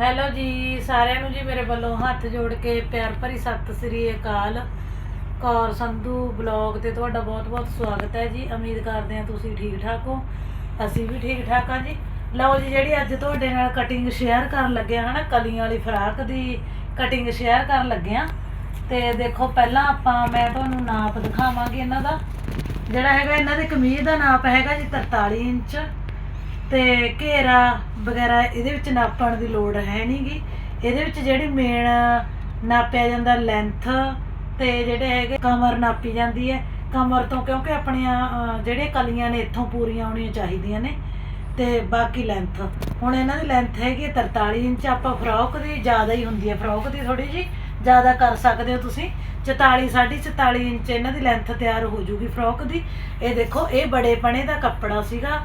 Hello ਜੀ, ਸਾਰਿਆਂ ਨੂੰ ਜੀ ਮੇਰੇ ਵੱਲੋਂ ਹੱਥ ਜੋੜ ਕੇ ਪਿਆਰ ਭਰੀ ਸਤਿ ਸ੍ਰੀ ਅਕਾਲ। ਕੌਰ ਸੰਧੂ ਬਲੌਗ ਤੇ ਤੁਹਾਡਾ ਬਹੁਤ-ਬਹੁਤ ਸਵਾਗਤ ਹੈ ਜੀ। ਉਮੀਦ ਕਰਦੇ ਹਾਂ ਤੁਸੀਂ ਠੀਕ ਠਾਕ ਹੋ। ਅਸੀਂ ਵੀ ਠੀਕ ਠਾਕ ਹਾਂ ਜੀ। ਲਓ ਜੀ, ਜਿਹੜੀ ਅੱਜ ਤੁਹਾਡੇ ਨਾਲ ਕਟਿੰਗ ਸ਼ੇਅਰ ਕਰਨ ਲੱਗੇ ਹਾਂ ਨਾ, ਕਲੀਆਂ ਵਾਲੀ ਫਰਾਕ ਦੀ ਕਟਿੰਗ ਸ਼ੇਅਰ ਕਰਨ ਲੱਗੇ ਹਾਂ। ਤੇ ਦੇਖੋ, ਪਹਿਲਾਂ ਆਪਾਂ, ਮੈਂ ਤੁਹਾਨੂੰ ਨਾਪ ਦਿਖਾਵਾਂਗੀ ਇਹਨਾਂ ਦਾ। ਜਿਹੜਾ ਹੈਗਾ, ਇਹਨਾਂ ਦੀ ਕਮੀਜ਼ ਦਾ ਨਾਪ ਹੈਗਾ ਜੀ 43 ਇੰਚ। ਤੇ ਘੇਰਾ ਵਗੈਰਾ ਇਹਦੇ ਵਿੱਚ ਨਾਪਣ ਦੀ ਲੋੜ ਹੈ ਨਹੀਂਗੀ ਇਹਦੇ ਵਿੱਚ ਜਿਹੜੀ ਮੇਨ ਨਾਪਿਆ ਜਾਂਦਾ ਲੈਂਥ ਤੇ ਜਿਹੜੇ ਹੈਗੇ ਕਮਰ ਨਾਪੀ ਜਾਂਦੀ ਹੈ। ਕਮਰ ਤੋਂ ਕਿਉਂਕਿ ਆਪਣੀਆਂ ਅਹ, ਜਿਹੜੀਆਂ ਕਲੀਆਂ ਨੇ ਇੱਥੋਂ ਪੂਰੀਆਂ ਹੋਣੀਆਂ ਚਾਹੀਦੀਆਂ ਨੇ ਤੇ ਬਾਕੀ ਲੈਂਥ ਹੁਣ ਇਹਨਾਂ ਦੀ ਲੈਂਥ ਹੈਗੀ ਹੈ 43 ਇੰਚ ਆਪਾਂ ਫਰੋਕ ਦੀ ਜ਼ਿਆਦਾ ਹੀ ਹੁੰਦੀ ਹੈ। ਫਰੋਕ ਦੀ ਥੋੜੀ ਜੀ ਜ਼ਿਆਦਾ ਕਰ ਸਕਦੇ ਹੋ ਤੁਸੀਂ। 44 44 ਇੰਚ ਇਹਨਾਂ ਦੀ ਲੈਂਥ ਤਿਆਰ ਹੋ ਜੂਗੀ ਫਰੋਕ ਦੀ। ਇਹ ਦੇਖੋ ਇਹ ਬੜੇ ਪਣੇ ਦਾ ਕੱਪੜਾ ਸੀਗਾ।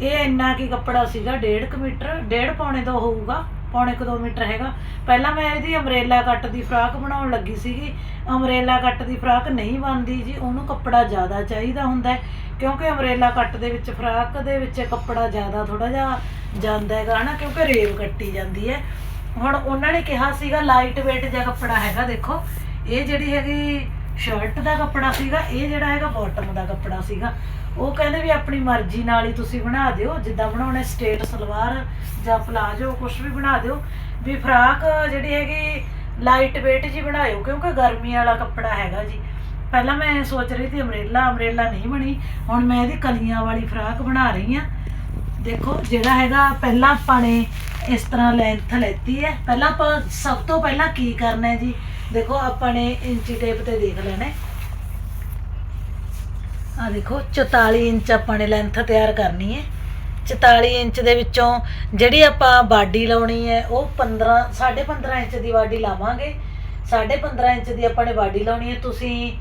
ਇਹ ਇੰਨਾ ਕੀ ਕੱਪੜਾ ਸੀਗਾ 1.5 ਮੀਟਰ 1.5 ਪੌਣੇ ਤੋਂ ਹੋਊਗਾ, ਪੌਣੇ ਕੁ 2 ਮੀਟਰ ਹੈਗਾ। ਪਹਿਲਾਂ ਮੈਂ ਇਹਦੀ ਅਮਰੇਲਾ ਕੱਟ ਦੀ ਫਰਾਕ ਬਣਾਉਣ ਲੱਗੀ ਸੀਗੀ। ਅਮਰੇਲਾ ਕੱਟ ਦੀ ਫਰਾਕ ਨਹੀਂ ਬਣਦੀ ਜੀ, ਉਹਨੂੰ ਕੱਪੜਾ ਜ਼ਿਆਦਾ ਚਾਹੀਦਾ ਹੁੰਦਾ ਕਿਉਂਕਿ ਅਮਰੇਲਾ ਕੱਟ ਦੇ ਵਿੱਚ ਫਰਾਕ ਦੇ ਵਿੱਚ ਕੱਪੜਾ ਜ਼ਿਆਦਾ ਥੋੜਾ ਜਿਹਾ ਜਾਂਦਾ ਹੈਗਾ, ਹਨਾ, ਕਿਉਂਕਿ ਰੇਵ ਕੱਟੀ ਜਾਂਦੀ ਹੈ। ਹੁਣ ਉਹਨਾਂ ਨੇ ਕਿਹਾ ਸੀਗਾ ਲਾਈਟ weight ਜਿਹਾ ਕੱਪੜਾ ਹੈਗਾ, ਦੇਖੋ, ਇਹ ਜਿਹੜੀ ਹੈਗੀ ਸ਼ਰਟ ਦਾ ਕੱਪੜਾ ਸੀਗਾ, ਇਹ ਜਿਹੜਾ ਹੈਗਾ ਬਾਟਮ ਦਾ ਕੱਪੜਾ ਸੀਗਾ। ਉਹ ਕਹਿੰਦੇ ਵੀ ਆਪਣੀ ਮਰਜ਼ੀ ਨਾਲ ਹੀ ਤੁਸੀਂ ਬਣਾ ਦਿਓ, ਜਿੱਦਾਂ ਬਣਾਉਣਾ ਸਟੇਟ ਸਲਵਾਰ ਜਾਂ ਪਲਾਜੋ ਕੁਝ ਵੀ ਬਣਾ ਦਿਓ। ਵੀ ਫਰਾਕ ਜਿਹੜੀ ਹੈਗੀ ਲਾਈਟ weight ਜੀ ਬਣਾਇਓ, ਕਿਉਂਕਿ ਗਰਮੀ ਵਾਲਾ ਕੱਪੜਾ ਹੈਗਾ ਜੀ। ਪਹਿਲਾਂ ਮੈਂ ਸੋਚ ਰਹੀ ਸੀ ਅਮਰੇਲਾ ਅਮਰੇਲਾ ਨਹੀਂ ਬਣੀ। ਹੁਣ ਮੈਂ ਇਹਦੀ ਕਲੀਆਂ ਵਾਲੀ ਫਰਾਕ ਬਣਾ ਰਹੀ ਆ ਦੇਖੋ, ਜਿਹੜਾ ਹੈਗਾ, ਪਹਿਲਾਂ ਆਪਾਂ ਨੇ ਇਸ ਤਰ੍ਹਾਂ ਲੈਂਥ ਲੈਤੀ ਹੈ। ਪਹਿਲਾਂ ਆਪਾਂ ਸਭ ਤੋਂ ਪਹਿਲਾਂ ਕੀ ਕਰਨਾ ਹੈ ਜੀ? ਦੇਖੋ, ਆਪਾਂ ਨੇ ਇੰਚੀ ਟੇਪ ਤੇ ਦੇਖ ਲੈਣਾ ਹੈ। ਆ ਦੇਖੋ 44 ਇੰਚ ਆਪਾਂ ਨੇ ਲੈਂਥ ਤਿਆਰ ਕਰਨੀ ਹੈ। 44 ਇੰਚ ਦੇ ਵਿੱਚੋਂ ਜਿਹੜੀ ਆਪਾਂ ਬਾਡੀ ਲਾਉਣੀ ਹੈ ਉਹ 15 15.5 ਇੰਚ ਦੀ ਬਾਡੀ ਲਾਵਾਂਗੇ। 15.5 ਇੰਚ ਦੀ ਆਪਾਂ ਨੇ ਬਾਡੀ ਲਾਉਣੀ ਹੈ। ਤੁਸੀਂ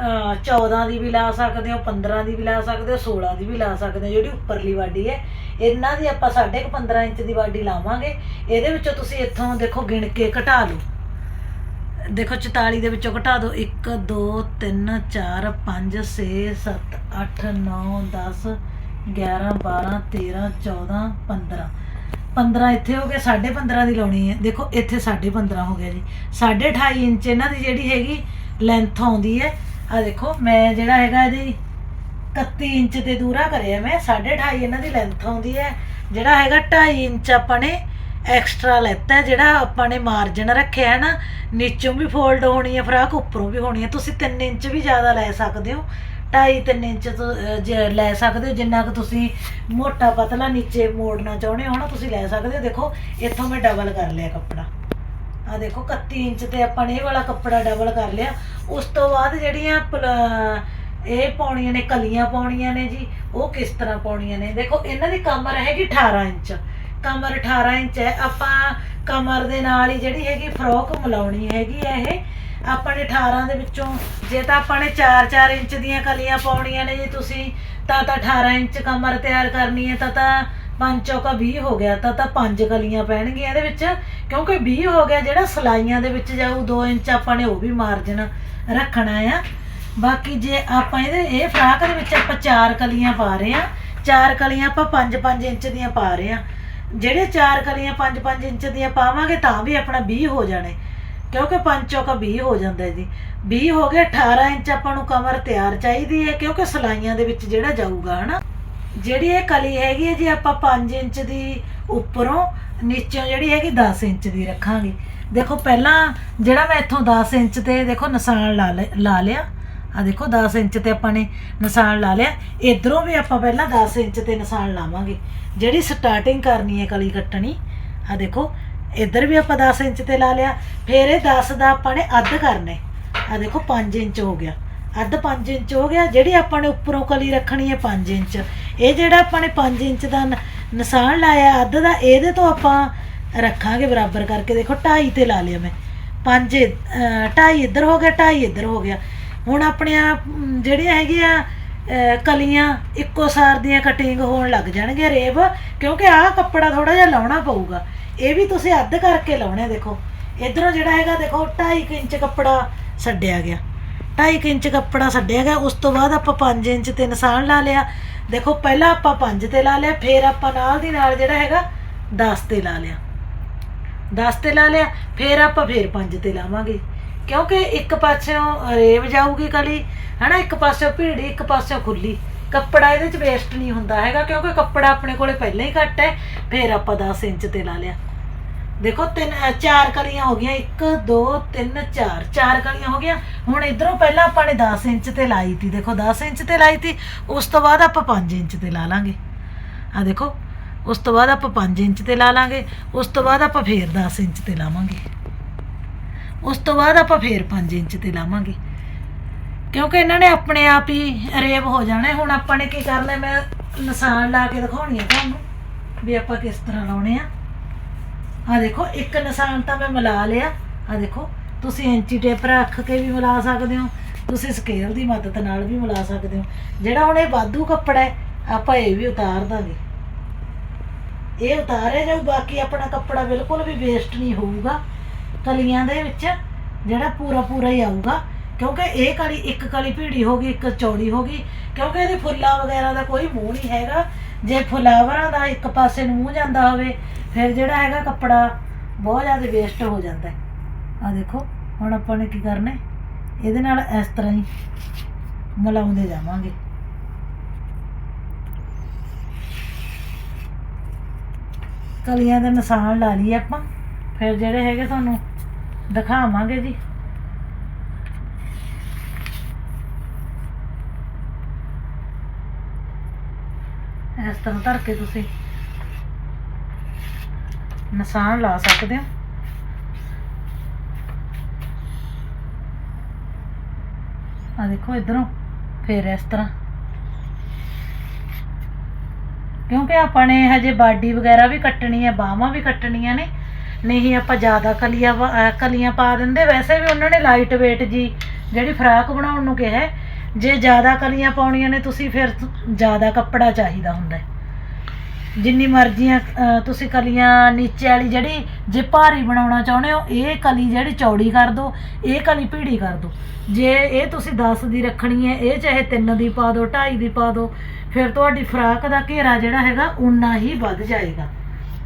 ਅਹ, 14 ਦੀ ਵੀ ਲਾ ਸਕਦੇ ਹੋ 15 ਦੀ ਵੀ ਲਾ ਸਕਦੇ ਹੋ 16 ਦੀ ਵੀ ਲਾ ਸਕਦੇ ਹੋ ਜਿਹੜੀ ਉੱਪਰਲੀ ਬਾਡੀ ਹੈ। ਇਹਨਾਂ ਦੀ ਆਪਾਂ 15.5 ਇੰਚ ਦੀ ਬਾਡੀ ਲਾਵਾਂਗੇ। ਇਹਦੇ ਵਿੱਚੋਂ ਤੁਸੀਂ ਇੱਥੋਂ ਦੇਖੋ ਗਿਣ ਕੇ ਘਟਾ ਲਓ। ਦੇਖੋ 44 ਦੇ ਵਿੱਚੋਂ ਘਟਾ ਦਿਓ। 1 2 3 4 5 6 7 8 9 10 11 12 13 14 15 15 ਇੱਥੇ ਹੋ ਗਏ 15.5 ਦੀ ਲਾਉਣੀ ਹੈ। ਦੇਖੋ, ਇੱਥੇ 15.5 ਹੋ ਗਿਆ ਜੀ। 28.5 ਇੰਚ ਇਹਨਾਂ ਦੀ ਜਿਹੜੀ ਹੈਗੀ ਲੈਂਥ ਆਉਂਦੀ ਹੈ। ਆ ਦੇਖੋ, ਮੈਂ ਜਿਹੜਾ ਹੈਗਾ ਇਹਦੀ 31 ਇੰਚ ਤੇ ਦੂਰਾ ਕਰਿਆ ਮੈਂ। 28.5 ਇਹਨਾਂ ਦੀ ਲੈਂਥ ਆਉਂਦੀ ਹੈ। ਜਿਹੜਾ ਹੈਗਾ 2.5 ਇੰਚ ਆਪਾਂ ਨੇ ਐਕਸਟਰਾ ਲੈਤਾ ਜਿਹੜਾ ਆਪਾਂ ਨੇ ਮਾਰਜਨ ਰੱਖਿਆ ਹੈ ਨਾ, ਨੀਚੋਂ ਵੀ ਫੋਲਡ ਹੋਣੀ ਹੈ, ਫਰਾਕ ਉੱਪਰੋਂ ਵੀ ਹੋਣੀ ਹੈ। ਤੁਸੀਂ 3 ਇੰਚ ਵੀ ਜ਼ਿਆਦਾ ਲੈ ਸਕਦੇ ਹੋ 2.5 3 ਇੰਚ ਤੋਂ ਜ- ਲੈ ਸਕਦੇ ਹੋ, ਜਿੰਨਾ ਕੁ ਤੁਸੀਂ ਮੋਟਾ ਪਤਲਾ ਨੀਚੇ ਮੋੜਨਾ ਚਾਹੁੰਦੇ ਹੋ ਨਾ, ਤੁਸੀਂ ਲੈ ਸਕਦੇ ਹੋ। ਦੇਖੋ, ਇੱਥੋਂ ਮੈਂ ਡਬਲ ਕਰ ਲਿਆ ਕੱਪੜਾ। ਆ ਦੇਖੋ 31 ਇੰਚ ਤੇ ਆਪਾਂ ਨੇ ਇਹ ਵਾਲਾ ਕੱਪੜਾ ਡਬਲ ਕਰ ਲਿਆ। ਉਸ ਤੋਂ ਬਾਅਦ ਜਿਹੜੀਆਂ ਪਲ- ਇਹ ਪਾਉਣੀਆਂ ਨੇ, ਕਲੀਆਂ ਪਾਉਣੀਆਂ ਨੇ ਜੀ, ਉਹ ਕਿਸ ਤਰ੍ਹਾਂ ਪਾਉਣੀਆਂ ਨੇ? ਦੇਖੋ, ਇਹਨਾਂ ਦੀ ਕਮਰ ਹੈਗੀ 18 ਇੰਚ। ਕਮਰ 18 ਇੰਚ ਹੈ। ਆਪਾਂ ਕਮਰ ਦੇ ਨਾਲ ਹੀ ਜਿਹੜੀ ਹੈਗੀ ਫਰੋਕ ਮਿਲਾਉਣੀ ਹੈਗੀ ਹੈ ਇਹ। ਆਪਾਂ ਨੇ 18 ਦੇ ਵਿੱਚੋਂ, ਜੇ ਤਾਂ ਆਪਾਂ ਨੇ 4-4 ਇੰਚ ਦੀਆਂ ਕਲੀਆਂ ਪਾਉਣੀਆਂ ਨੇ ਜੀ ਤੁਸੀਂ, ਤਾਂ ਤਾਂ 18 ਇੰਚ ਕਮਰ ਤਿਆਰ ਕਰਨੀ ਹੈ, ਤਾਂ ਤਾਂ 5 ਚੌਕਾ 20 ਹੋ ਗਿਆ, ਤਾਂ ਤਾਂ 5 ਕਲੀਆਂ ਪੈਣਗੀਆਂ ਇਹਦੇ ਵਿੱਚ। ਕਿਉਂਕਿ 20 ਹੋ ਗਿਆ ਜਿਹੜਾ ਸਲਾਈਆਂ ਦੇ ਵਿੱਚ ਜਾਊ 2 ਇੰਚ ਆਪਾਂ ਨੇ ਉਹ ਵੀ ਮਾਰਜਨ ਰੱਖਣਾ ਆ। ਬਾਕੀ ਜੇ ਆਪਾਂ ਇਹਦੇ, ਇਹ ਫਰਾਕ ਦੇ ਵਿੱਚ ਆਪਾਂ ਚਾਰ ਕਲੀਆਂ ਪਾ ਰਹੇ ਆ ਚਾਰ ਕਲੀਆਂ ਆਪਾਂ 5-5 ਇੰਚ ਦੀਆਂ ਪਾ ਰਹੇ ਆ ਜਿਹੜੇ ਚਾਰ ਕਲੀਆਂ 5-5 ਇੰਚ ਦੀਆਂ ਪਾਵਾਂਗੇ ਤਾਂ ਵੀ ਆਪਣਾ 20 ਹੋ ਜਾਣੇ। ਕਿਉਂਕਿ 5 ਚੌਕਾ 20 ਹੋ ਜਾਂਦਾ ਜੀ। 20 ਹੋ ਗਏ 18 ਇੰਚ ਆਪਾਂ ਨੂੰ ਕਮਰ ਤਿਆਰ ਚਾਹੀਦੀ ਹੈ, ਕਿਉਂਕਿ ਸਲਾਈਆਂ ਦੇ ਵਿੱਚ ਜਿਹੜਾ ਜਾਊਗਾ, ਹਨਾ। ਜਿਹੜੀ ਇਹ ਕਲੀ ਹੈਗੀ ਹੈ ਜੀ, ਆਪਾਂ 5 ਇੰਚ ਦੀ ਉੱਪਰੋਂ, ਨੀਚੋਂ ਜਿਹੜੀ ਹੈਗੀ 10 ਇੰਚ ਦੀ ਰੱਖਾਂਗੇ। ਦੇਖੋ, ਪਹਿਲਾਂ ਜਿਹੜਾ ਮੈਂ ਇੱਥੋਂ 10 ਇੰਚ ਤੇ ਦੇਖੋ, ਨਿਸ਼ਾਨ ਲਾ ਲਾ ਲਿਆ। ਆ ਦੇਖੋ 10 ਇੰਚ ਤੇ ਆਪਾਂ ਨੇ ਨਿਸ਼ਾਨ ਲਾ ਲਿਆ। ਇਧਰੋਂ ਵੀ ਆਪਾਂ ਪਹਿਲਾਂ 10 ਇੰਚ ਤੇ ਨਿਸ਼ਾਨ ਲਾਵਾਂਗੇ। ਜਿਹੜੀ ਸਟਾਰਟਿੰਗ ਕਰਨੀ ਹੈ ਕਲੀ ਕੱਟਣੀ ਆ ਦੇਖੋ, ਇੱਧਰ ਵੀ ਆਪਾਂ 10 ਇੰਚ ਤੇ ਲਾ ਲਿਆ। ਫਿਰ ਇਹ 10 ਦਾ ਆਪਾਂ ਨੇ ਅੱਧ ਕਰਨੇ ਆ ਦੇਖੋ 5 ਇੰਚ ਹੋ ਗਿਆ। ਅੱਧ 5 ਇੰਚ ਹੋ ਗਿਆ। ਜਿਹੜੀ ਆਪਾਂ ਨੇ ਉੱਪਰੋਂ ਕਲੀ ਰੱਖਣੀ ਹੈ 5 ਇੰਚ। ਇਹ ਜਿਹੜਾ ਆਪਾਂ ਨੇ 5 ਇੰਚ ਦਾ ਨ- ਨਿਸ਼ਾਨ ਲਾਇਆ, ਅੱਧ ਦਾ, ਇਹਦੇ ਤੋਂ ਆਪਾਂ ਰੱਖਾਂਗੇ ਬਰਾਬਰ ਕਰਕੇ। ਦੇਖੋ 2.5 ਤੇ ਲਾ ਲਿਆ ਮੈਂ। 5 2.5 ਇੱਧਰ ਹੋ ਗਿਆ 2.5 ਇੱਧਰ ਹੋ ਗਿਆ। ਹੁਣ ਆਪਣੀਆਂ ਜਿਹੜੀਆਂ ਹੈਗੀਆਂ ਕਲੀਆਂ ਇੱਕੋ ਸਾਰ ਦੀਆਂ ਕਟਿੰਗ ਹੋਣ ਲੱਗ ਜਾਣਗੀਆਂ ਰੇਬ ਕਿਉਂਕਿ ਆਹ ਕੱਪੜਾ ਥੋੜਾ ਜਿਹਾ ਲਾਉਣਾ ਪਊਗਾ। ਇਹ ਵੀ ਤੁਸੀਂ ਅੱਧ ਕਰਕੇ ਲਾਉਣਾ ਦੇਖੋ। ਇਧਰੋਂ ਜਿਹੜਾ ਹੈਗਾ, ਦੇਖੋ 2.5 ਇੰਚ ਕੱਪੜਾ ਛੱਡਿਆ ਗਿਆ। 2.5 ਇੰਚ ਕੱਪੜਾ ਛੱਡਿਆ ਗਿਆ, ਉਸ ਤੋਂ ਬਾਅਦ ਆਪਾਂ 5 ਇੰਚ ਤੇ ਨਿਸ਼ਾਨ ਲਾ ਲਿਆ। ਦੇਖੋ, ਪਹਿਲਾਂ ਆਪਾਂ 5 ਤੇ ਲਾ ਲਿਆ, ਫਿਰ ਆਪਾਂ ਨਾਲ ਦੀ ਨਾਲ ਜਿਹੜਾ ਹੈਗਾ 10 ਤੇ ਲਾ ਲਿਆ। 10 ਤੇ ਲਾ ਲਿਆ, ਫਿਰ ਆਪਾਂ ਫਿਰ 5 ਤੇ ਲਾਵਾਂਗੇ। ਕਿਉਂਕਿ ਇੱਕ ਪਾਸਿਓਂ ਰੇਵ ਜਾਊਗੀ ਕਲੀ ਹਨਾ, ਇੱਕ ਪਾਸਿਓਂ ਭੀੜੀ, ਇੱਕ ਪਾਸਿਓਂ ਖੁੱਲੀ। ਕੱਪੜਾ ਇਹਦੇ ਚ ਵੇਸਟ ਨਹੀਂ ਹੁੰਦਾ ਹੈਗਾ, ਕਿਉਂਕਿ ਕੱਪੜਾ ਆਪਣੇ ਕੋਲੇ ਪਹਿਲਾਂ ਹੀ ਘੱਟ ਹੈ, ਫਿਰ ਆਪਾਂ 10 ਇੰਚ ਤੇ ਲਾ ਲਿਆ। ਦੇਖੋ, ਤਿੰਨ ਚਾਰ ਕਲੀਆਂ ਹੋ ਗਈਆਂ 1 2 3 4 ਚਾਰ ਕਲੀਆਂ ਹੋ ਗਈਆਂ। ਹੁਣ ਇਧਰੋਂ ਪਹਿਲਾਂ ਆਪਾਂ ਨੇ 10 ਇੰਚ ਤੇ ਲਾਈ ਤੀ, ਦੇਖੋ 10 ਇੰਚ ਤੇ ਲਾਈ ਤੀ, ਉਸ ਤੋਂ ਬਾਅਦ ਆਪਾਂ 5 ਇੰਚ ਤੇ ਲਾ ਲਾਂਗੇ। ਆ ਦੇਖੋ, ਉਸ ਤੋਂ ਬਾਅਦ ਆਪਾਂ 5 ਇੰਚ ਤੇ ਲਾ ਲਾਂਗੇ, ਉਸ ਤੋਂ ਬਾਅਦ ਆਪਾਂ ਫੇਰ 10 ਇੰਚ ਤੇ ਲਾਵਾਂਗੇ। ਉਸ ਤੋਂ ਬਾਅਦ ਆਪਾਂ ਫੇਰ 5 ਇੰਚ ਤੇ ਲਾਵਾਂਗੇ। ਕਿਉਂਕਿ ਇਹਨਾਂ ਨੇ ਆਪਣੇ ਆਪ ਹੀ ਰੇਬ ਹੋ ਜਾਣਾ। ਹੁਣ ਆਪਾਂ ਨੇ ਕੀ ਕਰਨਾ, ਮੈਂ ਨਿਸ਼ਾਨ ਲਾ ਕੇ ਦਿਖਾਉਣੀ ਹੈ ਤੁਹਾਨੂੰ ਵੀ ਆਪਾਂ ਕਿਸ ਤਰ੍ਹਾਂ ਲਾਉਣੇ ਆ। ਆ ਦੇਖੋ, ਇੱਕ ਨਿਸ਼ਾਨ ਤਾਂ ਮੈਂ ਮਿਲਾ ਲਿਆ। ਆ ਦੇਖੋ, ਤੁਸੀਂ ਇੰਚੀ ਟੇਪ ਰੱਖ ਕੇ ਵੀ ਮਿਲਾ ਸਕਦੇ ਹੋ। ਤੁਸੀਂ ਸਕੇਲ ਦੀ ਮਦਦ ਨਾਲ ਵੀ ਮਿਲਾ ਸਕਦੇ ਹੋ। ਜਿਹੜਾ ਹੁਣ ਇਹ ਵਾਧੂ ਕੱਪੜਾ ਹੈ, ਆਪਾਂ ਇਹ ਵੀ ਉਤਾਰ ਦਾਂਗੇ। ਇਹ ਉਤਾਰਿਆ ਜਾਊ, ਬਾਕੀ ਆਪਣਾ ਕੱਪੜਾ ਬਿਲਕੁਲ ਵੀ ਵੇਸਟ ਨਹੀਂ ਹੋਊਗਾ। ਕਲੀਆਂ ਦੇ ਵਿੱਚ ਜਿਹੜਾ ਪੂਰਾ ਪੂਰਾ ਹੀ ਆਊਗਾ। ਕਿਉਂਕਿ ਇਹ ਕਲੀ, ਇੱਕ ਕਲੀ ਭੀੜੀ ਹੋ ਗਈ, ਇੱਕ ਚੌੜੀ ਹੋ ਗਈ। ਕਿਉਂਕਿ ਇਹਦੇ ਫੁੱਲਾਂ ਵਗੈਰਾ ਦਾ ਕੋਈ ਮੂੰਹ ਨਹੀਂ ਹੈਗਾ। ਜੇ ਫੁਲਾਵਰਾਂ ਦਾ ਇੱਕ ਪਾਸੇ ਨੂੰ ਮੂੰਹ ਜਾਂਦਾ ਹੋਵੇ, ਫਿਰ ਜਿਹੜਾ ਹੈਗਾ ਕੱਪੜਾ ਬਹੁਤ ਜ਼ਿਆਦਾ ਵੇਸਟ ਹੋ ਜਾਂਦਾ ਹੈ। ਆ ਦੇਖੋ, ਹੁਣ ਆਪਾਂ ਨੇ ਕੀ ਕਰਨਾ? ਇਹਦੇ ਨਾਲ ਇਸ ਤਰ੍ਹਾਂ ਹੀ ਮਿਲਾਉਂਦੇ ਜਾਵਾਂਗੇ। ਕਲੀਆਂ ਦੇ ਨਿਸ਼ਾਨ ਲਾ ਲਈਏ ਆਪਾਂ। ਫਿਰ ਜਿਹੜੇ ਹੈਗੇ ਤੁਹਾਨੂੰ ਦਿਖਾਵਾਂਗੇ ਜੀ। ਇਸ ਤਰ੍ਹਾਂ ਧਰ ਕੇ ਤੁਸੀਂ ਨਿਸ਼ਾਨ ਲਾ ਸਕਦੇ ਹੋ। ਆ ਦੇਖੋ ਇਧਰੋਂ ਫਿਰ ਇਸ ਤਰ੍ਹਾਂ। ਕਿਉਂਕਿ ਆਪਾਂ ਨੇ ਹਜੇ ਬਾਡੀ ਵਗੈਰਾ ਵੀ ਕੱਟਣੀ ਹੈ, ਬਾਹਾਂ ਵੀ ਕੱਟਣੀਆਂ ਨੇ ਨਹੀਂ, ਆਪਾਂ ਜ਼ਿਆਦਾ ਕਲੀਆਂ ਕਲੀਆਂ ਪਾ ਦਿੰਦੇ। ਵੈਸੇ ਵੀ ਉਹਨਾਂ ਨੇ ਲਾਈਟ weight ਜੀ, ਜਿਹੜੀ ਫਰਾਕ ਬਣਾਉਣ ਨੂੰ ਕਿਹਾ ਜੇ ਜ਼ਿਆਦਾ ਕਲੀਆਂ ਪਾਉਣੀਆਂ ਨੇ, ਤੁਸੀਂ ਫਿਰ ਜ਼ਿਆਦਾ ਕੱਪੜਾ ਚਾਹੀਦਾ ਹੁੰਦਾ ਜਿੰਨੀ ਮਰਜ਼ੀਆਂ ਤੁਸੀਂ ਕਲੀਆਂ ਨੀਚੇ ਵਾਲੀ ਜਿਹੜੀ ਜੇ ਭਾਰੀ ਬਣਾਉਣਾ ਚਾਹੁੰਦੇ ਹੋ, ਇਹ ਕਲੀ ਜਿਹੜੀ ਚੌੜੀ ਕਰ ਦਿਓ ਇਹ ਕਲੀ ਭੀੜੀ ਕਰ ਦਿਓ ਜੇ ਇਹ ਤੁਸੀਂ 10 ਦੀ ਰੱਖਣੀ ਹੈ, ਇਹ ਚਾਹੇ 3 ਦੀ ਪਾ ਦਿਓ 2.5 ਦੀ ਪਾ ਦਿਓ ਫਿਰ ਤੁਹਾਡੀ ਫਰਾਕ ਦਾ ਘੇਰਾ ਜਿਹੜਾ ਹੈਗਾ ਉਨਾ ਹੀ ਵੱਧ ਜਾਏਗਾ।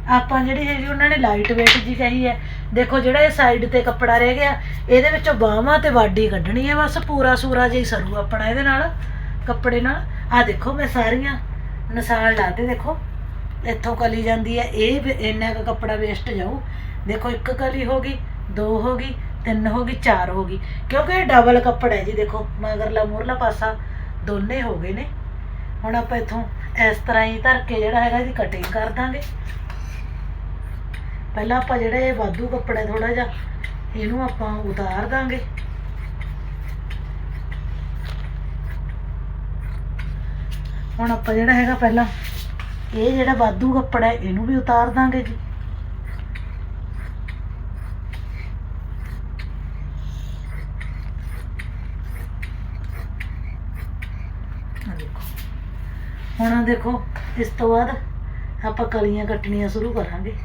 ਆਪਾਂ ਜਿਹੜੀ ਹੈਗੀ ਉਹਨਾਂ ਨੇ ਲਾਈਟ weight ਜੀ ਕਹੀ ਹੈ। ਦੇਖੋ ਜਿਹੜਾ ਇਹ ਸਾਈਡ ਤੇ ਕੱਪੜਾ ਰਹਿ ਗਿਆ, ਇਹਦੇ ਵਿੱਚੋਂ ਬਾਹਾਂ ਤੇ ਵਾਢੀ ਕੱਢਣੀ ਹੈ ਬਸ, ਪੂਰਾ ਸੂਰਾ ਜਿਹਾ ਹੀ ਸਰੂ ਆਪਣਾ ਇਹਦੇ ਨਾਲ, ਕੱਪੜੇ ਨਾਲ। ਆ ਦੇਖੋ ਮੈਂ ਸਾਰੀਆਂ ਨਿਸ਼ਾਨ ਲਾਤੇ, ਦੇਖੋ। ਇੱਥੋਂ ਕਲੀ ਜਾਂਦੀ ਹੈ, ਇਹ ਵੀ ਇੰਨਾ ਕੁ ਕੱਪੜਾ ਵੇਸਟ ਜਾਊ। ਦੇਖੋ ਇੱਕ ਕਲੀ ਹੋ ਗਈ, ਦੋ ਹੋ ਗਈ, ਤਿੰਨ ਹੋ ਗਈ, ਚਾਰ ਹੋ ਗਈ। ਕਿਉਂਕਿ ਇਹ ਡਬਲ ਕੱਪੜਾ ਹੈ ਜੀ, ਦੇਖੋ, ਮਗਰਲਾ ਮੂਰਲਾ ਪਾਸਾ ਦੋਨੇ ਹੋ ਗਏ ਨੇ। ਹੁਣ ਆਪਾਂ ਇੱਥੋਂ ਇਸ ਤਰ੍ਹਾਂ ਹੀ ਧਰ ਕੇ ਜਿਹੜਾ ਹੈਗਾ ਇਹਦੀ ਕਟਿੰਗ ਕਰ ਦਾਂਗੇ। ਪਹਿਲਾਂ ਆਪਾਂ ਜਿਹੜਾ ਇਹ ਵਾਧੂ ਕੱਪੜਾ ਥੋੜਾ ਜਿਹਾ, ਇਹਨੂੰ ਆਪਾਂ ਉਤਾਰ ਦਾਂਗੇ। ਹੁਣ ਆਪਾਂ ਜਿਹੜਾ ਹੈਗਾ ਪਹਿਲਾਂ, ਇਹ ਜਿਹੜਾ ਵਾਧੂ ਕੱਪੜਾ ਹੈ, ਇਹਨੂੰ ਵੀ ਉਤਾਰ ਦਾਂਗੇ ਜੀ। ਹੁਣ ਦੇਖੋ, ਇਸ ਤੋਂ ਬਾਅਦ ਆਪਾਂ ਕਲੀਆਂ ਕੱਟਣੀਆਂ ਸ਼ੁਰੂ ਕਰਾਂਗੇ।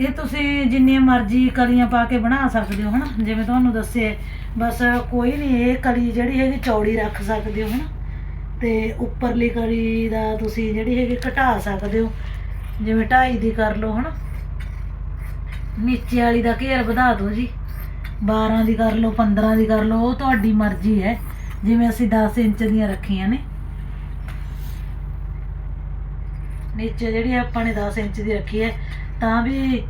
ਇਹ ਤੁਸੀਂ ਜਿੰਨੀਆਂ ਮਰਜ਼ੀ ਕਲੀਆਂ ਪਾ ਕੇ ਬਣਾ ਸਕਦੇ ਹੋ, ਹਨਾ? ਜਿਵੇਂ ਤੁਹਾਨੂੰ ਦੱਸਿਆ ਬਸ ਕੋਈ ਨਹੀਂ ਇਹ ਕਲੀ ਜਿਹੜੀ ਹੈਗੀ ਚੌੜੀ ਰੱਖ ਸਕਦੇ ਹੋ, ਹਨਾ? ਤੇ ਉੱਪਰਲੀ ਕਲੀ ਦਾ ਤੁਸੀਂ ਜਿਹੜੀ ਹੈਗੀ ਘਟਾ ਸਕਦੇ ਹੋ। ਜਿਵੇਂ ਢਾਈ ਦੀ ਕਰ ਲਓ, ਹਨਾ? ਨੀਚੇ ਵਾਲੀ ਦਾ ਘੇਰ ਵਧਾ ਦਿਓ ਜੀ। 12 ਦੀ ਕਰ ਲਓ 15 ਦੀ ਕਰ ਲਓ, ਉਹ ਤੁਹਾਡੀ ਮਰਜ਼ੀ ਹੈ। ਜਿਵੇਂ ਅਸੀਂ 10 ਇੰਚ ਦੀਆਂ ਰੱਖੀਆਂ ਨੇ। ਨੀਚੇ ਜਿਹੜੀ ਆਪਾਂ ਨੇ 10 ਇੰਚ ਦੀ ਰੱਖੀ ਹੈ ਤਾਂ ਵੀ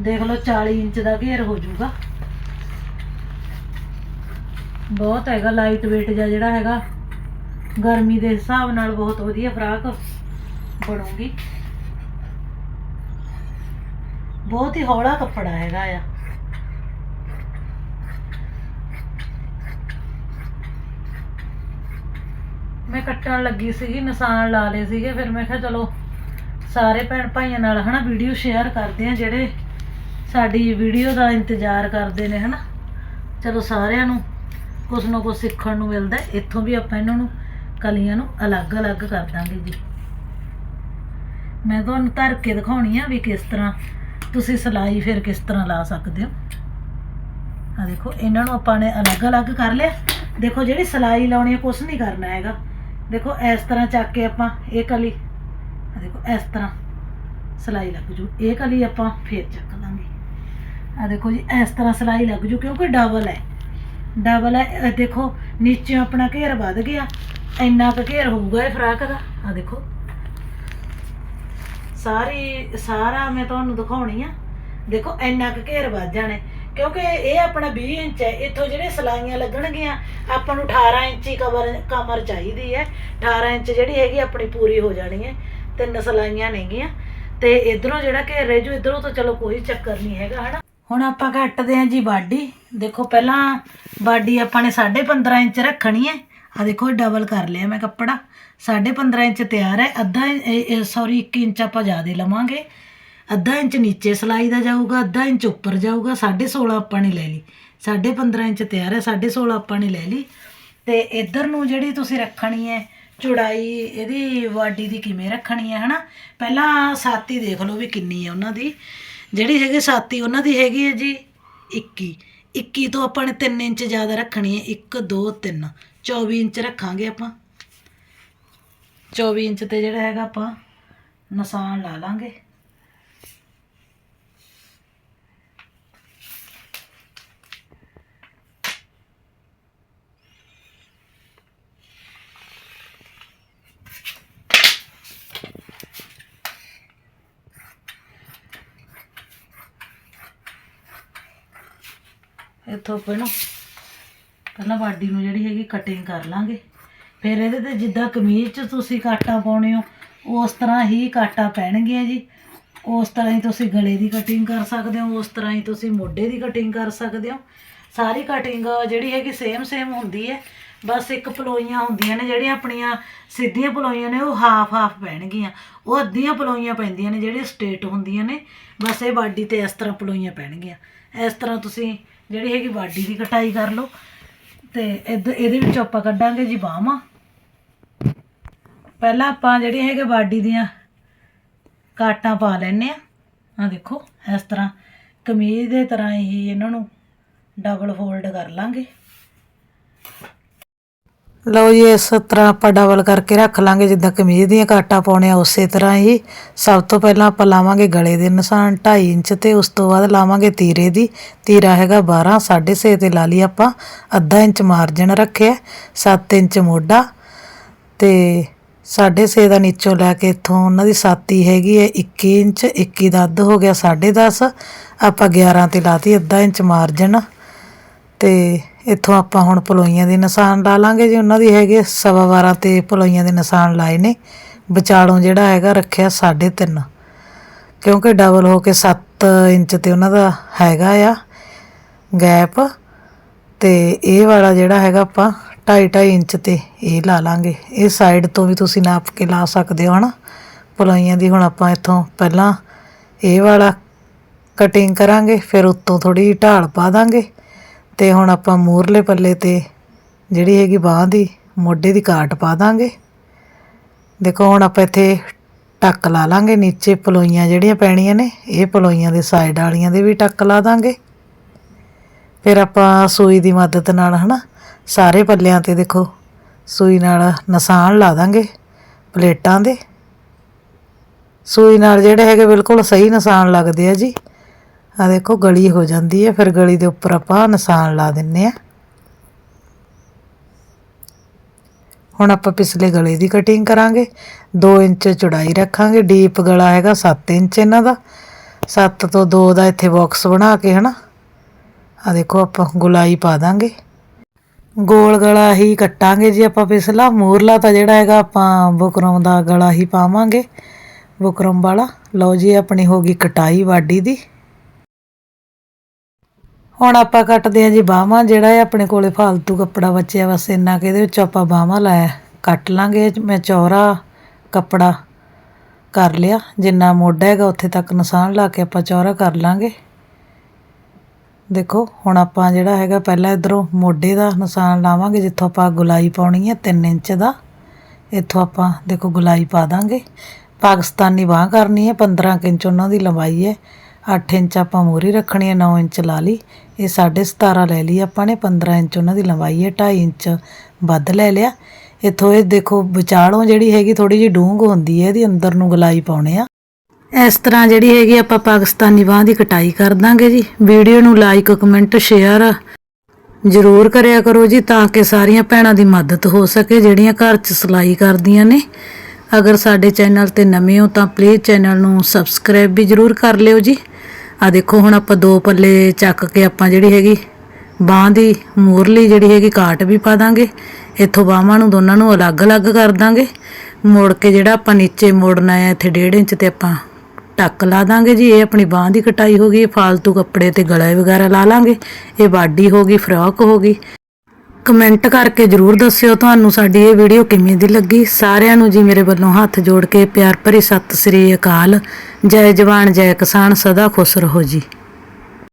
ਦੇਖ ਲਓ 40 ਇੰਚ ਦਾ ਘੇਰ ਹੋ ਜਾਊਗਾ। ਬਹੁਤ ਹੈਗਾ ਲਾਈਟ weight ਜਿਹਾ ਜਿਹੜਾ ਹੈਗਾ। ਗਰਮੀ ਦੇ ਹਿਸਾਬ ਨਾਲ ਬਹੁਤ ਵਧੀਆ ਫਰਾਕ ਬਣੂਗੀ। ਬਹੁਤ ਹੀ ਹੌਲਾ ਕੱਪੜਾ ਹੈਗਾ ਆ। ਮੈਂ ਕੱਟਣ ਲੱਗੀ ਸੀਗੀ, ਨਿਸ਼ਾਨ ਲਾ ਲਏ ਸੀਗੇ, ਫਿਰ ਮੈਂ ਕਿਹਾ ਚਲੋ ਸਾਰੇ ਭੈਣ ਭਾਈਆਂ ਨਾਲ ਹਨਾ ਵੀਡੀਓ ਸ਼ੇਅਰ ਕਰਦੇ ਆ ਜਿਹੜੇ ਸਾਡੀ ਵੀਡੀਓ ਦਾ ਇੰਤਜ਼ਾਰ ਕਰਦੇ ਨੇ ਹਨਾ। ਚਲੋ ਸਾਰਿਆਂ ਨੂੰ ਕੁਛ ਨਾ ਕੁਛ ਸਿੱਖਣ ਨੂੰ ਮਿਲਦਾ ਇੱਥੋਂ ਵੀ ਆਪਾਂ ਇਹਨਾਂ ਨੂੰ, ਕਲੀਆਂ ਨੂੰ ਅਲੱਗ-ਅਲੱਗ ਕਰ ਦਾਂਗੇ ਜੀ। ਮੈਂ ਤੁਹਾਨੂੰ ਧਰ ਕੇ ਦਿਖਾਉਣੀ ਆ ਵੀ ਕਿਸ ਤਰ੍ਹਾਂ ਤੁਸੀਂ ਸਿਲਾਈ ਫਿਰ ਕਿਸ ਤਰ੍ਹਾਂ ਲਾ ਸਕਦੇ ਹੋ। ਆ ਦੇਖੋ, ਇਹਨਾਂ ਨੂੰ ਆਪਾਂ ਨੇ ਅਲੱਗ-ਅਲੱਗ ਕਰ ਲਿਆ। ਦੇਖੋ, ਜਿਹੜੀ ਸਿਲਾਈ ਲਾਉਣੀ ਹੈ ਕੁਛ ਨਹੀਂ ਕਰਨਾ ਹੈਗਾ। ਦੇਖੋ, ਇਸ ਤਰ੍ਹਾਂ ਚੱਕ ਕੇ ਆਪਾਂ ਇਹ ਕਲੀ ਆ ਦੇਖੋ, ਇਸ ਤਰ੍ਹਾਂ ਸਲਾਈ ਲੱਗ ਜੂ। ਇਹ ਕਲੀ ਆਪਾਂ ਫੇਰ ਚੱਕ ਲਾਂਗੇ। ਆ ਦੇਖੋ ਜੀ, ਇਸ ਤਰ੍ਹਾਂ ਸਲਾਈ ਲੱਗ ਜੂ ਕਿਉਂਕਿ ਡਬਲ ਹੈ। ਡਬਲ ਹੈ ਦੇਖੋ ਨੀਚੇ ਆਪਣਾ ਘੇਰ ਵੱਧ ਗਿਆ। ਇੰਨਾ ਕੁ ਘੇਰ ਹੋਊਗਾ ਇਹ ਫਰਾਕ ਦਾ। ਆ ਦੇਖੋ। ਸਾਰੀ, ਸਾਰਾ ਮੈਂ ਤੁਹਾਨੂੰ ਦਿਖਾਉਣੀ ਆ। ਦੇਖੋ, ਇੰਨਾ ਕੁ ਘੇਰ ਵੱਧ ਜਾਣੇ। ਕਿਉਂਕਿ ਇਹ ਆਪਣਾ 20 ਇੰਚ ਹੈ। ਇੱਥੋਂ ਜਿਹੜੇ ਸਲਾਈਆਂ ਲੱਗਣਗੀਆਂ, ਆਪਾਂ ਨੂੰ 18 ਇੰਚੀ ਕਵਰ, ਕਮਰ ਚਾਹੀਦੀ ਹੈ। 18 ਇੰਚ ਜਿਹੜੀ ਹੈਗੀ, ਆਪਣੀ ਪੂਰੀ ਹੋ ਜਾਣੀ ਹੈ। ਤਿੰਨ ਸਲਾਈਆਂ ਨੇਗੀਆਂ, ਤੇ ਇਧਰੋਂ ਜਿਹੜਾ ਘੇਰੇ ਜੋ ਜੂ ਇਧਰੋਂ ਤਾਂ ਚਲੋ ਕੋਈ ਚੱਕਰ ਨਹੀਂ ਹੈਗਾ, ਹਨਾ? ਹੁਣ ਆਪਾਂ ਕੱਟਦੇ ਹਾਂ ਜੀ ਬਾਡੀ। ਦੇਖੋ, ਪਹਿਲਾਂ ਬਾਡੀ ਆਪਾਂ ਨੇ 15.5 ਇੰਚ ਰੱਖਣੀ ਹੈ। ਆ ਦੇਖੋ ਡਬਲ ਕਰ ਲਿਆ ਮੈਂ ਕੱਪੜਾ। 15.5 ਇੰਚ ਤਿਆਰ ਹੈ। ਅੱਧਾ ਸੌਰੀ 1 ਇੰਚ ਆਪਾਂ ਜ਼ਿਆਦਾ ਲਵਾਂਗੇ। ਅੱਧਾ ਇੰਚ ਨੀਚੇ ਸਲਾਈ ਦਾ ਜਾਊਗਾ, ਅੱਧਾ ਇੰਚ ਉੱਪਰ ਜਾਊਗਾ। 16.5 ਆਪਾਂ ਨੇ ਲੈ ਲਈ। 15.5 ਇੰਚ ਤਿਆਰ ਹੈ 16.5 ਆਪਾਂ ਨੇ ਲੈ ਲਈ। ਤੇ ਇਧਰ ਨੂੰ ਜਿਹੜੀ ਤੁਸੀਂ ਰੱਖਣੀ ਹੈ ਚੌੜਾਈ ਇਹਦੀ ਬਾਡੀ ਦੀ ਕਿਵੇਂ ਰੱਖਣੀ ਹੈ, ਹਨਾ? ਪਹਿਲਾਂ ਸਾਤੀ ਦੇਖ ਲਓ ਵੀ ਕਿੰਨੀ ਹੈ ਉਹਨਾਂ ਦੀ। ਜਿਹੜੀ ਹੈਗੀ ਸਾਤੀ ਉਹਨਾਂ ਦੀ ਹੈਗੀ ਹੈ ਜੀ 21 21 ਤੋਂ ਆਪਾਂ ਨੇ 3 ਇੰਚ ਜ਼ਿਆਦਾ ਰੱਖਣੀ ਹੈ 1 2 3 24 ਇੰਚ ਰੱਖਾਂਗੇ ਆਪਾਂ। 24 ਇੰਚ ਤੇ ਜਿਹੜਾ ਹੈਗਾ ਆਪਾਂ ਨਿਸ਼ਾਨ ਲਾ ਲਾਂਗੇ। ਇੱਥੋਂ ਪਹਿਲਾਂ। ਪਹਿਲਾਂ ਬਾਡੀ ਨੂੰ ਜਿਹੜੀ ਹੈਗੀ ਕਟਿੰਗ ਕਰ ਲਾਂਗੇ। ਫਿਰ ਇਹਦੇ ਤੇ ਜਿੱਦਾਂ ਕਮੀਜ਼ 'ਚ ਤੁਸੀਂ ਕਾਟਾ ਪਾਉਣੇ ਹੋ, ਉਸ ਤਰ੍ਹਾਂ ਹੀ ਕਾਟਾ ਪੈਣਗੀਆਂ ਜੀ। ਉਸ ਤਰ੍ਹਾਂ ਹੀ ਤੁਸੀਂ ਗਲੇ ਦੀ ਕਟਿੰਗ ਕਰ ਸਕਦੇ ਹੋ, ਉਸ ਤਰ੍ਹਾਂ ਹੀ ਤੁਸੀਂ ਮੋਢੇ ਦੀ ਕਟਿੰਗ ਕਰ ਸਕਦੇ ਹੋ। ਸਾਰੀ ਕਟਿੰਗ ਜਿਹੜੀ ਹੈਗੀ ਸੇਮ ਸੇਮ ਹੁੰਦੀ ਹੈ। ਬਸ ਇੱਕ ਪਲੋਈਆਂ ਹੁੰਦੀਆਂ ਨੇ, ਜਿਹੜੀਆਂ ਆਪਣੀਆਂ ਸਿੱਧੀਆਂ ਪਲੋਈਆਂ ਨੇ, ਉਹ ਹਾਫ ਹਾਫ ਪੈਣਗੀਆਂ। ਉਹ ਅੱਧੀਆਂ ਪਲੋਈਆਂ ਪੈਂਦੀਆਂ ਨੇ, ਜਿਹੜੀਆਂ ਸਟੇਟ ਹੁੰਦੀਆਂ ਨੇ। ਬਸ ਇਹ ਬਾਡੀ ਤੇ ਇਸ ਤਰ੍ਹਾਂ ਪਲੋਈਆਂ ਪੈਣਗੀਆਂ। ਇਸ ਤਰ੍ਹਾਂ ਤੁਸੀਂ ਜਿਹੜੀ ਹੈਗੀ ਬਾਡੀ ਦੀ ਕਟਾਈ ਕਰ ਲਓ ਤੇ ਇੱਧ- ਇਹਦੇ ਵਿੱਚ ਆਪਾਂ ਕੱਢਾਂਗੇ ਜੀ ਬਾਹਾਂ ਪਹਿਲਾਂ ਆਪਾਂ ਜਿਹੜੀ ਹੈਗੇ ਬਾਡੀ ਦੀਆਂ ਕਾਟਾਂ ਪਾ ਲੈਨੇ ਆ ਆ ਦੇਖੋ, ਇਸ ਤਰ੍ਹਾਂ ਕਮੀਜ਼ ਦੇ ਤਰ੍ਹਾਂ ਹੀ ਇਹਨਾਂ ਨੂੰ ਡਬਲ ਫੋਲਡ ਕਰ ਲਾਂਗੇ। ਲਓ ਜੀ, ਇਸ ਤਰ੍ਹਾਂ ਆਪਾਂ ਡਬਲ ਕਰਕੇ ਰੱਖ ਲਾਂਗੇ, ਜਿੱਦਾਂ ਕਮੀਜ਼ ਦੀਆਂ ਕਾਟਾਂ ਪਾਉਣੇ ਆ ਉਸੇ ਤਰ੍ਹਾਂ ਹੀ ਸਭ ਤੋਂ ਪਹਿਲਾਂ ਆਪਾਂ ਲਾਵਾਂਗੇ ਗਲੇ ਦੇ ਨਿਸ਼ਾਨ 2.5 ਇੰਚ ਤੇ ਉਸ ਤੋਂ ਬਾਅਦ ਲਾਵਾਂਗੇ ਤੀਰੇ ਦੀ। ਤੀਰਾ ਹੈਗਾ 12 6.5 ਤੇ ਲਾ ਲਈ ਆਪਾਂ। ਅੱਧਾ ਇੰਚ ਮਾਰਜਨ ਰੱਖਿਆ 7 ਇੰਚ ਮੋਢਾ ਤੇ 6.5 ਦਾ ਨੀਚੋਂ ਲੈ ਕੇ ਇੱਥੋਂ ਉਹਨਾਂ ਦੀ ਸਾਤੀ ਹੈਗੀ ਹੈ 21 ਇੰਚ 21 ਦਾ ਅੱਧ ਹੋ ਗਿਆ 10.5 ਆਪਾਂ 11 ਤੇ ਲਾਤੀ, ਅੱਧਾ ਇੰਚ ਮਾਰਜਨ ਤੇ ਇੱਥੋਂ ਆਪਾਂ ਹੁਣ ਪਲੋਈਆਂ ਦੇ ਨਿਸ਼ਾਨ ਲਾ ਲਾਂਗੇ ਜੀ। ਉਹਨਾਂ ਦੀ ਹੈਗੇ ਸਵਾ 12 ਤੇ ਪਲੋਈਆਂ ਦੇ ਨਿਸ਼ਾਨ ਲਾਏ ਨੇ। ਵਿਚਾਲੋਂ ਜਿਹੜਾ ਹੈਗਾ ਰੱਖਿਆ 3.5 ਕਿਉਂਕਿ ਡਬਲ ਹੋ ਕੇ 7 ਇੰਚ ਤੇ ਉਹਨਾਂ ਦਾ ਹੈਗਾ ਆ ਗੈਪ। ਤੇ ਇਹ ਵਾਲਾ ਜਿਹੜਾ ਹੈਗਾ ਆਪਾਂ 2.5 ਇੰਚ ਤੇ ਇਹ ਲਾ ਲਾਂਗੇ। ਇਹ ਸਾਈਡ ਤੋਂ ਵੀ ਤੁਸੀਂ ਨਾਪ ਕੇ ਲਾ ਸਕਦੇ ਹੋ, ਹਨਾ? ਪਲੋਈਆਂ ਦੀ ਹੁਣ ਆਪਾਂ ਇੱਥੋਂ ਪਹਿਲਾਂ ਇਹ ਵਾਲਾ ਕਟਿੰਗ ਕਰਾਂਗੇ, ਫਿਰ ਉੱਤੋਂ ਥੋੜੀ ਢਾਲ ਪਾ ਦਾਂਗੇ। ਤੇ ਹੁਣ ਆਪਾਂ ਮੂਰਲੇ ਪੱਲੇ ਤੇ ਜਿਹੜੀ ਹੈਗੀ ਬਾਹ ਦੀ ਮੋਢੇ ਦੀ ਕਾਟ ਪਾ ਦਾਂਗੇ। ਦੇਖੋ ਹੁਣ ਆਪਾਂ ਇੱਥੇ ਟੱਕ ਲਾ ਲਾਂਗੇ, ਨੀਚੇ ਪਲੋਈਆਂ ਜਿਹੜੀਆਂ ਪੈਣੀਆਂ ਨੇ, ਇਹ ਪਲੋਈਆਂ ਦੇ ਸਾਈਡ ਵਾਲੀਆਂ ਦੇ ਵੀ ਟੱਕ ਲਾ ਦਾਂਗੇ। ਫਿਰ ਆਪਾਂ ਸੂਈ ਦੀ ਮਦਦ ਨਾਲ ਹਨਾ, ਸਾਰੇ ਪੱਲਿਆਂ ਤੇ ਦੇਖੋ, ਸੂਈ ਨਾਲ ਨਿਸ਼ਾਨ ਲਾ ਦਾਂਗੇ ਪਲੇਟਾਂ ਦੇ। ਸੂਈ ਨਾਲ ਜਿਹੜੇ ਹੈਗੇ ਬਿਲਕੁਲ ਸਹੀ ਨਿਸ਼ਾਨ ਲੱਗਦੇ ਆ ਜੀ। ਆ ਦੇਖੋ ਗਲੀ ਹੋ ਜਾਂਦੀ ਹੈ, ਫਿਰ ਗਲੀ ਦੇ ਉੱਪਰ ਆਪਾਂ ਨਿਸ਼ਾਨ ਲਾ ਦਿੰਨੇ ਆ ਹੁਣ ਆਪਾਂ ਪਿਛਲੇ ਗਲੇ ਦੀ ਕਟਿੰਗ ਕਰਾਂਗੇ। 2 ਇੰਚ ਚੌੜਾਈ ਰੱਖਾਂਗੇ ਡੀਪ ਗਲਾ ਹੈਗਾ 7 ਇੰਚ ਇਹਨਾਂ ਦਾ। 7 ਤੋਂ 2 ਦਾ ਇੱਥੇ ਬਾਕਸ ਬਣਾ ਕੇ, ਹਨਾ। ਆ ਦੇਖੋ ਆਪਾਂ ਗੁਲਾਈ ਪਾ ਦਾਂਗੇ। ਗੋਲ ਗਲਾ ਹੀ ਕੱਟਾਂਗੇ ਜੀ ਆਪਾਂ ਪਿਛਲਾ। ਮੂਰਲਾ ਤਾਂ ਜਿਹੜਾ ਹੈਗਾ ਆਪਾਂ ਬੁਕਰਮ ਦਾ ਗਲਾ ਹੀ ਪਾਵਾਂਗੇ। ਬੁਕਰਮ ਵਾਲਾ। ਲਓ ਜੀ, ਆਪਣੀ ਹੋ ਗਈ ਕਟਾਈ ਵਾਡੀ ਦੀ। ਹੁਣ ਆਪਾਂ ਕੱਟਦੇ ਹਾਂ ਜੀ ਬਾਹਾਂ ਜਿਹੜਾ ਹੈ ਆਪਣੇ ਕੋਲੇ ਫਾਲਤੂ ਕੱਪੜਾ ਬਚਿਆ, ਬਸ ਇੰਨਾ ਕਿ ਇਹਦੇ ਵਿੱਚ ਆਪਾਂ ਬਾਹਾਂ ਲਾਇਆ ਕੱਟ ਲਾਂਗੇ। ਮੈਂ ਚੌਰਾ ਕੱਪੜਾ ਕਰ ਲਿਆ, ਜਿੰਨਾ ਮੋਢਾ ਹੈਗਾ ਉੱਥੇ ਤੱਕ ਨਿਸ਼ਾਨ ਲਾ ਕੇ ਆਪਾਂ ਚੌਰਾ ਕਰ ਲਾਂਗੇ। ਦੇਖੋ, ਹੁਣ ਆਪਾਂ ਜਿਹੜਾ ਹੈਗਾ ਪਹਿਲਾਂ ਇਧਰੋਂ ਮੋਢੇ ਦਾ ਨਿਸ਼ਾਨ ਲਾਵਾਂਗੇ, ਜਿੱਥੋਂ ਆਪਾਂ ਗੁਲਾਈ ਪਾਉਣੀ ਹੈ 3 ਇੰਚ ਦਾ। ਇੱਥੋਂ ਆਪਾਂ ਦੇਖੋ ਗੁਲਾਈ ਪਾ ਦਾਂਗੇ। ਪਾਕਿਸਤਾਨੀ ਬਾਹ ਕਰਨੀ ਹੈ 15 ਕੁ ਇੰਚ ਉਹਨਾਂ ਦੀ ਲੰਬਾਈ ਹੈ। 8 ਇੰਚ ਆਪਾਂ ਮੂਰੀ ਰੱਖਣੀ ਹੈ 9 ਇੰਚ ਲਾ ਲਈ। ਇਹ 17.5 ਲੈ ਲਈ ਆਪਾਂ ਨੇ 15 ਇੰਚ ਉਹਨਾਂ ਦੀ ਲੰਬਾਈ ਹੈ 2.5 ਇੰਚ ਵੱਧ ਲੈ ਲਿਆ। ਇੱਥੋਂ ਇਹ ਦੇਖੋ, ਵਿਚਾਲੋਂ ਜਿਹੜੀ ਹੈਗੀ ਥੋੜੀ ਜਿਹੀ ਡੂੰਘ ਹੁੰਦੀ ਹੈ, ਇਹਦੀ ਅੰਦਰ ਨੂੰ ਗਲਾਈ ਪਾਉਣੇ ਆ। ਇਸ ਤਰ੍ਹਾਂ ਜਿਹੜੀ ਹੈਗੀ ਆਪਾਂ ਪਾਕਿਸਤਾਨੀ ਬਾਂਹ ਦੀ ਕਟਾਈ ਕਰ ਦਾਂਗੇ ਜੀ। ਵੀਡੀਓ ਨੂੰ ਲਾਈਕ ਕਮੈਂਟ ਸ਼ੇਅਰ ਜ਼ਰੂਰ ਕਰਿਆ ਕਰੋ ਜੀ, ਤਾਂ ਕਿ ਸਾਰੀਆਂ ਭੈਣਾਂ ਦੀ ਮਦਦ ਹੋ ਸਕੇ, ਜਿਹੜੀਆਂ ਘਰ 'ਚ ਸਿਲਾਈ ਕਰਦੀਆਂ ਨੇ। ਅਗਰ ਸਾਡੇ ਚੈਨਲ ਤੇ ਨਵੇਂ ਹੋ ਤਾਂ ਪਲੀਜ਼ ਚੈਨਲ ਨੂੰ ਸਬਸਕ੍ਰਾਈਬ ਵੀ ਜ਼ਰੂਰ ਕਰ ਲਿਓ ਜੀ। ਆ ਦੇਖੋ, ਹੁਣ ਆਪਾਂ ਦੋ ਪੱਲੇ ਚੱਕ ਕੇ ਆਪਾਂ ਜਿਹੜੀ ਹੈਗੀ ਬਾਂਹ ਦੀ ਮੋਰਲੀ ਜਿਹੜੀ ਹੈਗੀ ਕਾਟ ਵੀ ਪਾ ਦਾਂਗੇ। ਇੱਥੋਂ ਬਾਹਾਂ ਨੂੰ ਦੋਨਾਂ ਨੂੰ ਅਲੱਗ-ਅਲੱਗ ਕਰ ਦਾਂਗੇ। ਮੋੜ ਕੇ ਜਿਹੜਾ ਆਪਾਂ ਨੀਚੇ ਮੋੜਨਾ ਹੈ, ਇੱਥੇ 1.5 ਇੰਚ ਤੇ ਆਪਾਂ ਟੱਕ ਲਾ ਦਾਂਗੇ ਜੀ। ਇਹ ਆਪਣੀ ਬਾਂਹ ਦੀ ਕਟਾਈ ਹੋ ਗਈ ਫਾਲਤੂ ਕੱਪੜੇ ਤੇ ਗਲਾ ਵਗੈਰਾ ਲਾ ਲਾਂਗੇ। ਇਹ ਬਾਡੀ ਹੋ ਗਈ, ਫਰਾਕ ਹੋ ਗਈ। ਕਮੈਂਟ ਕਰਕੇ ਜਰੂਰ ਦੱਸਿਓ ਤੁਹਾਨੂੰ ਸਾਡੀ ਇਹ ਵੀਡੀਓ ਕਿਵੇਂ ਦੀ ਲੱਗੀ। ਸਾਰਿਆਂ ਨੂੰ ਜੀ ਮੇਰੇ ਵੱਲੋਂ ਹੱਥ ਜੋੜ ਕੇ ਪਿਆਰ ਭਰੀ ਸਤਿ ਸ੍ਰੀ ਅਕਾਲ। ਜੈ ਜਵਾਨ, ਜੈ ਕਿਸਾਨ, ਸਦਾ ਖੁਸ਼ ਰਹੋ ਜੀ।